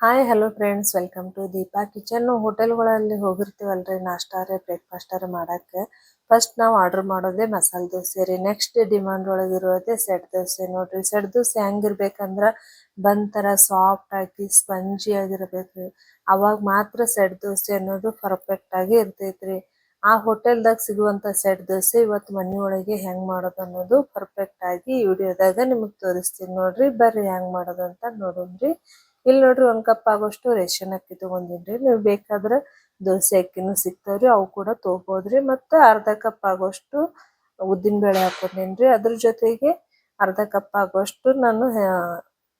Hi hello friends welcome to Deepa kitchen ಹೋಟೆಲ್ಗಳಲ್ಲಿ ಹೋಗಿರ್ತೀವಲ್ರಿ, ನಾಷ್ಟಾರೆ, ಬ್ರೇಕ್ಫಾಸ್ಟಾರೆ ಮಾಡೋಕ್ಕೆ. ಫಸ್ಟ್ ನಾವು ಆರ್ಡರ್ ಮಾಡೋದೇ ಮಸಾಲೆ ದೋಸೆ ರೀ. ನೆಕ್ಸ್ಟ್ ಡಿಮಾಂಡ್ ಒಳಗಿರೋದೇ ಸೆಟ್ ದೋಸೆ. ನೋಡ್ರಿ, ಸೆಟ್ ದೋಸೆ ಹೆಂಗಿರ್ಬೇಕಂದ್ರೆ ತರ ಸಾಫ್ಟ್ ಆಗಿ ಸ್ಪಂಜಿ ಆಗಿರ್ಬೇಕು. ಅವಾಗ ಮಾತ್ರ ಸೆಟ್ ದೋಸೆ ಅನ್ನೋದು ಪರ್ಫೆಕ್ಟ್ ಆಗಿ ಇರ್ತೈತ್ರಿ. ಆ ಹೋಟೆಲ್ದಾಗ ಸಿಗುವಂಥ ಸೆಟ್ ದೋಸೆ ಇವತ್ತು ಮನೆ ಒಳಗೆ ಹೆಂಗ್ ಮಾಡೋದು ಅನ್ನೋದು ಪರ್ಫೆಕ್ಟ್ ಆಗಿ ವಿಡಿಯೋದಾಗ ನಿಮಗೆ ತೋರಿಸ್ತೀನಿ ನೋಡ್ರಿ. ಬರ್ರಿ ಹೆಂಗ್ ಮಾಡೋದು ಅಂತ ನೋಡೋಣ್ರಿ. ಇಲ್ಲಿ ನೋಡ್ರಿ ಒಂದ್ ಕಪ್ ಆಗೋಷ್ಟು ರೇಷನ್ ಅಕ್ಕಿ ತಗೊಂಡಿನ್ರಿ. ನೀವು ಬೇಕಾದ್ರೆ ದೋಸೆ ಅಕ್ಕಿನೂ ಸಿಗ್ತಾವ್ರಿ, ಅವು ಕೂಡ ತಗೋಬಹುದ್ರಿ ಮತ್ತ ಅರ್ಧ ಕಪ್ ಆಗೋಷ್ಟು ಉದ್ದಿನ ಬೇಳೆ ಹಾಕೊಂಡಿನ್ರಿ. ಅದ್ರ ಜೊತೆಗೆ ಅರ್ಧ ಕಪ್ ಆಗೋಷ್ಟು ನಾನು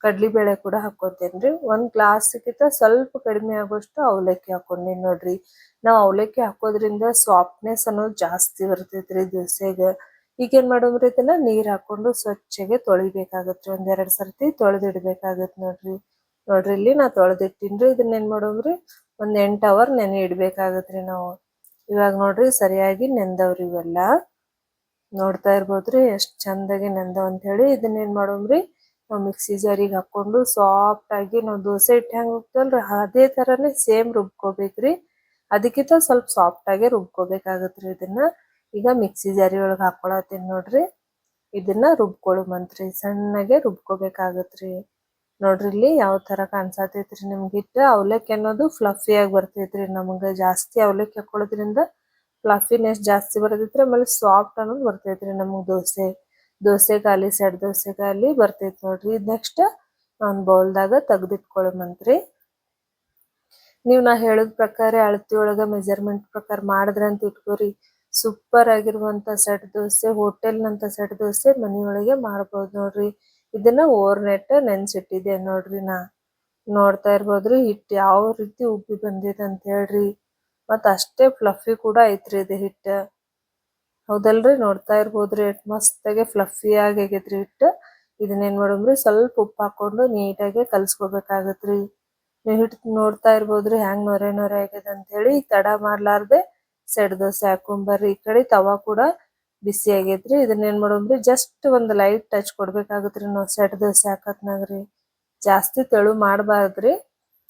ಕಡ್ಲಿ ಬೇಳೆ ಕೂಡ ಹಾಕೋತೇನ್ರಿ ಒಂದ್ ಗ್ಲಾಸ್ಗಿಂತ ಸ್ವಲ್ಪ ಕಡಿಮೆ ಆಗೋಷ್ಟು ಅವಲಕ್ಕಿ ಹಾಕೊಂಡಿನ್ ನೋಡ್ರಿ. ನಾವು ಅವಲಕ್ಕಿ ಹಾಕೋದ್ರಿಂದ ಸಾಫ್ಟ್ನೆಸ್ ಅನ್ನೋದು ಜಾಸ್ತಿ ಬರ್ತೈತ್ರಿ ದೋಸೆಗೆ. ಈಗ ಏನ್ ಮಾಡೋಮ್ರಿ ಇದನ್ನ? ನೀರ್ ಹಾಕೊಂಡು ಸ್ವಚ್ಛಗೆ ತೊಳಿಬೇಕಾಗತ್ರಿ ಒಂದೆರಡ್ ಸರ್ತಿ ತೊಳೆದಿಡ್ಬೇಕಾಗತ್ ನೋಡ್ರಿ. ನೋಡ್ರಿ, ಇಲ್ಲಿ ನಾ ತೊಳೆದಿಟ್ಟಿನ್ರಿ. ಇದನ್ನ ಏನ್ ಮಾಡೋಮ್ರಿ ಒಂದ್ ಎಂಟ್ ಅವರ್ ನೆನೆ ಇಡ್ಬೇಕಾಗತ್ರಿ ನಾವು. ಇವಾಗ ನೋಡ್ರಿ, ಸರಿಯಾಗಿ ನೆಂದವ್ರಿ ಇವೆಲ್ಲ. ನೋಡ್ತಾ ಇರ್ಬೋದ್ರಿ, ಎಷ್ಟ್ ಚಂದಾಗಿ ನೆಂದವ್ ಅಂತ ಹೇಳಿ ಇದನ್ನ ಏನ್ ಮಾಡೋಮ್ರಿ ನಾವು ಮಿಕ್ಸಿ ಜಾರಿಗೆ ಹಾಕೊಂಡು ಸಾಫ್ಟ್ ಆಗಿ ನಾವ್ ದೋಸೆ ಹಿಟ್ಟು ಹೆಂಗ್ ಹೋಗ್ತಲ್ರಿ? ಅದೇ ತರಾನೇ ಸೇಮ್ ರುಬ್ಕೋಬೇಕ್ರಿ. ಅದಕ್ಕಿಂತ ಸ್ವಲ್ಪ ಸಾಫ್ಟ್ ಆಗಿ ರುಬ್ಕೋಬೇಕಾಗತ್ರಿ ಇದನ್ನ. ಈಗ ಮಿಕ್ಸಿ ಜಾರಿ ಒಳಗೆ ಹಾಕೊಳತ್ತೀನಿ ನೋಡ್ರಿ. ಇದನ್ನ ರುಬ್ಕೊಳ್ಳು ಮಂತ್ರಿ ಸಣ್ಣಗೆ ರುಬ್ಕೋಬೇಕಾಗತ್ರಿ. ನೋಡ್ರಿ ಇಲ್ಲಿ ಯಾವ ತರ ಕಾಣ್ಸಾತೈತ್ರಿ ನಿಮ್ಗೆ ಹಿಟ್ಟು ಅವಲಕ್ಕಿ ಅನ್ನೋದು ಫ್ಲಫಿ ಆಗಿ ಬರ್ತೈತ್ರಿ. ನಮಗೆ ಜಾಸ್ತಿ ಅವಲಕ್ಕಿ ಹಾಕೊಳ್ಳೋದ್ರಿಂದ ಫ್ಲಫಿನೆಸ್ ಜಾಸ್ತಿ ಬರ್ತೈತ್ರಿ. ಆಮೇಲೆ ಸಾಫ್ಟ್ ಅನ್ನೋದು ಬರ್ತೈತ್ರಿ ನಮಗ್ ದೋಸೆ. ದೋಸೆ ಖಾಲಿ, ಸೆಡ್ ದೋಸೆ ಖಾಲಿ ಬರ್ತೈತಿ ನೋಡ್ರಿ. ನೆಕ್ಸ್ಟ್ ಒಂದ್ ಬೌಲ್ದಾಗ ತೆಗ್ದಿಟ್ಕೊಳ್ಳಮಂತ್ರಿ ನೀವ್ ನಾ ಹೇಳಿದ ಪ್ರಕಾರ ಅಳತಿ ಒಳಗ ಮೆಜರ್ಮೆಂಟ್ ಪ್ರಕಾರ ಮಾಡಿದ್ರೆ ಅಂತ ಇಟ್ಕೋರಿ. ಸೂಪರ್ ಆಗಿರುವಂತ ಸೆಟ್ ದೋಸೆ ಹೋಟೆಲ್ ನಂತ ಸೆಟ್ ದೋಸೆ ಮನೆಯೊಳಗೆ ಮಾಡ್ಬೋದು ನೋಡ್ರಿ. ಇದನ್ನ ಓವರ್ ನೈಟ್ ನೋಡ್ರಿ ನಾ. ನೋಡ್ತಾ ಇರ್ಬೋದ್ರಿ ಹಿಟ್ಟು ಯಾವ ರೀತಿ ಉಬ್ಬಿ ಬಂದಿದೆ ಅಂತ ಹೇಳ್ರಿ. ಮತ್ತು ಅಷ್ಟೇ ಫ್ಲಫಿ ಕೂಡ ಐತ್ರಿ ಇದು ಹಿಟ್ಟು ಹೌದಲ್ರಿ, ನೋಡ್ತಾ ಇರ್ಬೋದ್ರಿ ಎಷ್ಟ್ ಮಸ್ತಾಗೆ ಫ್ಲಫಿ ಆಗಿ ಆಗೈತ್ರಿ ಹಿಟ್ಟು ಇದನ್ನೇನ್ ಮಾಡಮ್ರಿ ಸ್ವಲ್ಪ ಉಪ್ಪು ಹಾಕೊಂಡು ನೀಟಾಗಿ ಕಲ್ಸ್ಕೊಬೇಕಾಗತ್ರಿ. ನೀವು ಹಿಟ್ಟು ನೋಡ್ತಾ ಇರ್ಬೋದ್ರಿ ಹೆಂಗ್ ನೊರೆ ನೊರೆ ಆಗ್ಯದ ಅಂತ ಹೇಳಿ ತಡ ಮಾಡ್ಲಾರ್ದೆ ಸೆಡ್ ದೋಸೆ ಹಾಕೊಂಬರ್ರಿ ಈ ಕಡೆ ತವಾ ಕೂಡ ಬಿಸಿ ಆಗೈತ್ರಿ. ಇದನ್ನ ಏನ್ ಮಾಡೋದ್ರಿ ಜಸ್ಟ್ ಒಂದ್ ಲೈಟ್ ಟಚ್ ಕೊಡ್ಬೇಕಾಗತ್ರಿ. ನಾವ್ ಸೆಟ್ ದೋಸೆ ಹಾಕತ್ನಾಗ್ರಿ ಜಾಸ್ತಿ ತೆಳು ಮಾಡಬಾರ್ದ್ರಿ.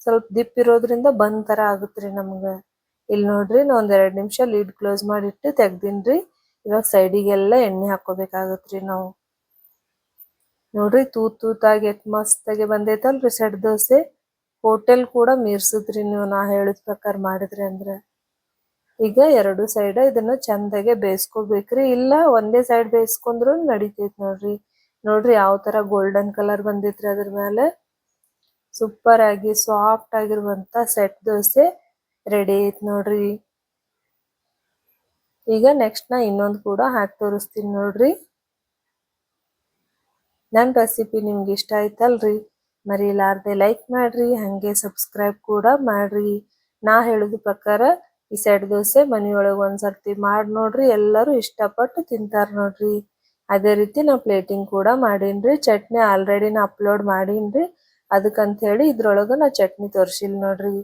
ಸ್ವಲ್ಪ ದಿಪ್ ಇರೋದ್ರಿಂದ ಬಂದ್ ತರ ಆಗತ್ರಿ ನಮ್ಗ. ಇಲ್ಲಿ ನೋಡ್ರಿ ನಾ ಒಂದ್ ಎರಡ್ ನಿಮಿಷ ಲೀಡ್ ಕ್ಲೋಸ್ ಮಾಡಿಟ್ಟು ತೆಗ್ದಿನ್ರಿ. ಇವಾಗ ಸೈಡಿಗೆಲ್ಲ ಎಣ್ಣೆ ಹಾಕೋಬೇಕಾಗತ್ರಿ ನಾವು. ನೋಡ್ರಿ, ತೂತ್ ತೂತಾಗಿ ಎಟ್ ಮಸ್ತಾಗಿ ಬಂದೈತಲ್ರಿ ಸೆಟ್ ದೋಸೆ. ಹೋಟೆಲ್ ಕೂಡ ಮೀರ್ಸಿದ್ರಿ ನೀವು, ನಾ ಹೇಳಿದ ಪ್ರಕಾರ ಮಾಡಿದ್ರಿ ಅಂದ್ರ. ಈಗ ಎರಡು ಸೈಡ್ ಇದನ್ನ ಚಂದಾಗೆ ಬೇಯಿಸ್ಕೋಬೇಕ್ರಿ. ಇಲ್ಲ ಒಂದೇ ಸೈಡ್ ಬೇಯಿಸ್ಕೊಂಡ್ರು ನಡಿತೈತ್ ನೋಡ್ರಿ. ನೋಡ್ರಿ ಯಾವ ತರ ಗೋಲ್ಡನ್ ಕಲರ್ ಬಂದೈತ್ರಿ ಅದ್ರ ಮೇಲೆ ಸೂಪರ್ ಆಗಿ ಸಾಫ್ಟ್ ಆಗಿರುವಂತ ಸೆಟ್ ದೋಸೆ ರೆಡಿ ಐತ್ ನೋಡ್ರಿ. ಈಗ ನೆಕ್ಸ್ಟ್ ನಾ ಇನ್ನೊಂದು ಕೂಡ ಹಾಕಿ ತೋರಿಸ್ತೀನಿ ನೋಡ್ರಿ. ನನ್ನ ರೆಸಿಪಿ ನಿಮ್ಗೆ ಇಷ್ಟ ಆಯ್ತಲ್ರಿ? ಮರಿಲಾರ್ದೆ ಲೈಕ್ ಮಾಡ್ರಿ, ಹಂಗೆ ಸಬ್ಸ್ಕ್ರೈಬ್ ಕೂಡ ಮಾಡ್ರಿ. ನಾ ಹೇಳಿದ ಪ್ರಕಾರ ಈ ಸೆಟ್ ದೋಸೆ ಮನೆಯೊಳಗೆ ಒಂದ್ಸರ್ತಿ ಮಾಡಿ ನೋಡ್ರಿ, ಎಲ್ಲರೂ ಇಷ್ಟಪಟ್ಟು ತಿಂತಾರೆ ನೋಡ್ರಿ. ಅದೇ ರೀತಿ ನಾ ಪ್ಲೇಟಿಂಗ್ ಕೂಡ ಮಾಡೀನ್ರಿ, ಚಟ್ನಿ ಆಲ್ರೆಡಿ ನಾ ಅಪ್ಲೋಡ್ ಮಾಡೀನ್ರಿ. ಅದಕ್ಕಂತ ಹೇಳಿ ಇದ್ರೊಳಗೆ ನಾ ಚಟ್ನಿ ತೋರಿಸಿಲ್ಲ ನೋಡ್ರಿ.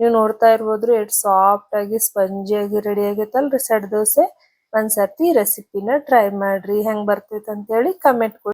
ನೀವು ನೋಡ್ತಾ ಇರ್ಬೋದ್ರಿ, ಎಷ್ಟು ಸಾಫ್ಟ್ ಆಗಿ ಸ್ಪಂಜಿಯಾಗಿ ರೆಡಿ ಆಗೈತಲ್ರಿ ಸೆಟ್ ದೋಸೆ. ಒಂದ್ಸರ್ತಿ ರೆಸಿಪಿನ ಟ್ರೈ ಮಾಡ್ರಿ, ಹೆಂಗ್ ಬರ್ತೈತೆ ಅಂತ ಹೇಳಿ ಕಮೆಂಟ್